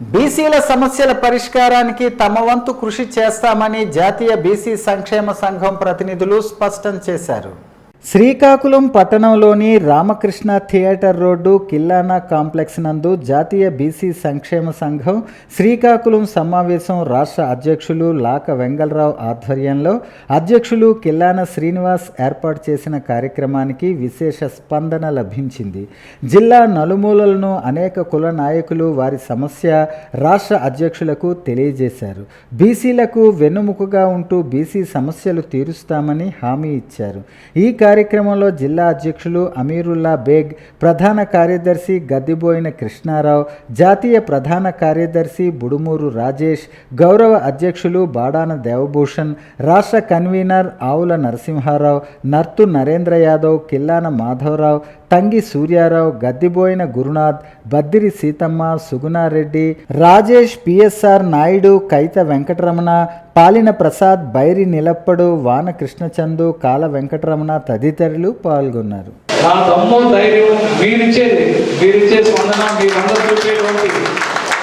బీసీల సమస్యల పరిష్కారానికి తమ వంతు కృషి చేస్తామని జాతీయ బీసీ సంక్షేమ సంఘం ప్రతినిధులు స్పష్టం చేశారు. శ్రీకాకుళం పట్టణంలోని Ramakrishna theatre road Killana complex నందు జాతీయ బీసీ సంక్షేమ సంఘం శ్రీకాకుళం సమావేశం రాష్ట్ర అధ్యక్షులు లాక వెంగళరావు ఆధ్వర్యంలో అధ్యక్షులు కిల్లాన శ్రీనివాస్ ఏర్పాటు చేసిన కార్యక్రమానికి విశేష స్పందన లభించింది. జిల్లా నలుమూలలను అనేక కుల నాయకులు వారి సమస్య రాష్ట్ర అధ్యక్షులకు తెలియజేశారు. బీసీలకు వెన్నుముకగా ఉంటూ బీసీ సమస్యలు తీరుస్తామని హామీ ఇచ్చారు. ఈ కార్యక్రమంలో జిల్లా అధ్యక్షులు అమీరుల్లా బేగ్ ప్రధాన కార్యదర్శి గద్దిబోయిన కృష్ణారావు జాతీయ ప్రధాన కార్యదర్శి బుడుమూరు రాజేష్ గౌరవ అధ్యక్షులు బాడాన దేవభూషణ్ రాష్ట్ర convener Avula Narasimharao Narthu Narendra Yadav Killana Madhavarao Tangi Suryarao Gaddiboina Gurunath Baddiri Seethamma Sugunareddy Rajesh P S R Naidu Kaitha Venkataramana Palina Prasad Bairi నిలప్పడు వాన కృష్ణచందు కాల వెంకటరమణ తదితరులు పాల్గొన్నారు. నా దమ్ము ధైర్యం మీరిచ్చేది మీరిచ్చే స్పందన మీరందరూ చూపేటువంటి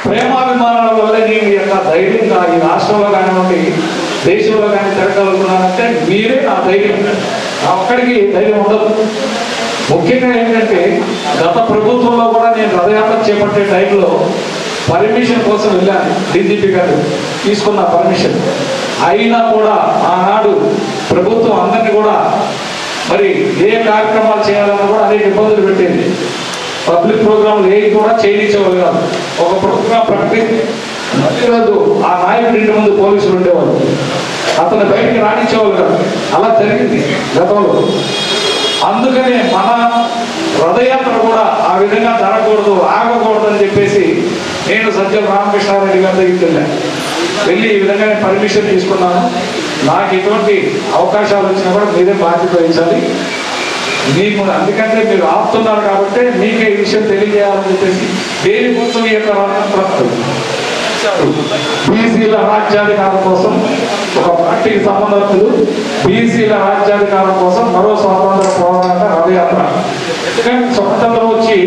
ప్రేమాభిమానాల వల్ల నేను యొక్క ధైర్యంగా ఈ రాష్ట్రంలో కానివ్వండి దేశంలో కానీ తిరగలుగుతున్నానంటే మీరే నా ధైర్యం. నా ఒక్కడికి ధైర్యం ఉండదు. ముఖ్యంగా ఏంటంటే గత ప్రభుత్వంలో కూడా నేను రథయాత్ర చేపట్టే టైంలో పర్మిషన్ కోసం వెళ్ళాను. డీజీపీ గారు తీసుకున్న పర్మిషన్. అయినా కూడా ఆనాడు ప్రభుత్వం అందరినీ కూడా మరి ఏ కార్యక్రమాలు చేయాలన్నా కూడా అనేక ఇబ్బందులు పెట్టింది. పబ్లిక్ ప్రోగ్రాంలు ఏవి కూడా చేయనిచ్చేవాళ్ళు కాదు. ఒక ప్రోగ్రాం ప్రకటించి ఆ నాయకుడి ఇంటి ముందు పోలీసులు ఉండేవాళ్ళు. అతను బయటికి రాణించేవాళ్ళు కాదు. అలా జరిగింది గతంలో. అందుకనే మన రథయాత్ర కూడా ఆ విధంగా జరగకూడదు ఆగకూడదు అని చెప్పేసి నేను సత్యం రామకృష్ణారెడ్డి గారి దగ్గరికి వెళ్ళాను. వెళ్ళి ఈ విధంగా పర్మిషన్ తీసుకున్నాను. నాకు ఎటువంటి అవకాశాలు వచ్చినా కూడా మీరే బాధ్యత వహించాలి. మీకు అందుకంటే మీరు ఆపుతున్నారు కాబట్టి మీకే ఈ విషయం తెలియజేయాలని చెప్పేసి దేని కోసం ఈ యొక్క బీసీల రాజ్యాధికారం కోసం ఒక పార్టీకి సంబంధించదు బీసీల రాజ్యాధికారం కోసం మరో సంబంధం పోరాట ఎందుకంటే స్వతంత్రం వచ్చి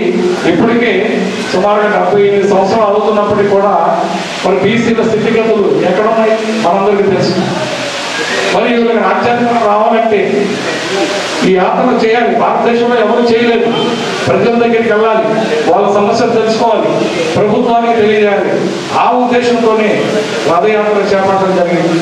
ఇప్పటికే సుమారుగా డెబ్బై ఎనిమిది సంవత్సరాలు అవుతున్నప్పటికీ కూడా మరి బీసీల స్థితిగతులు ఎక్కడున్నాయి మనందరికీ తెలుసు. మరి వీళ్ళకి రాజ్యాంగం రావాలంటే ఈ యాత్ర చేయాలి. భారతదేశంలో ఎవరు చేయలేదు. ప్రజల దగ్గరికి వెళ్ళాలి. వాళ్ళ సమస్యలు తెలుసుకోవాలి. ప్రభుత్వానికి తెలియజేయాలి. ఆ ఉద్దేశంతోనే రథయాత్ర చేపట్టడం జరిగింది.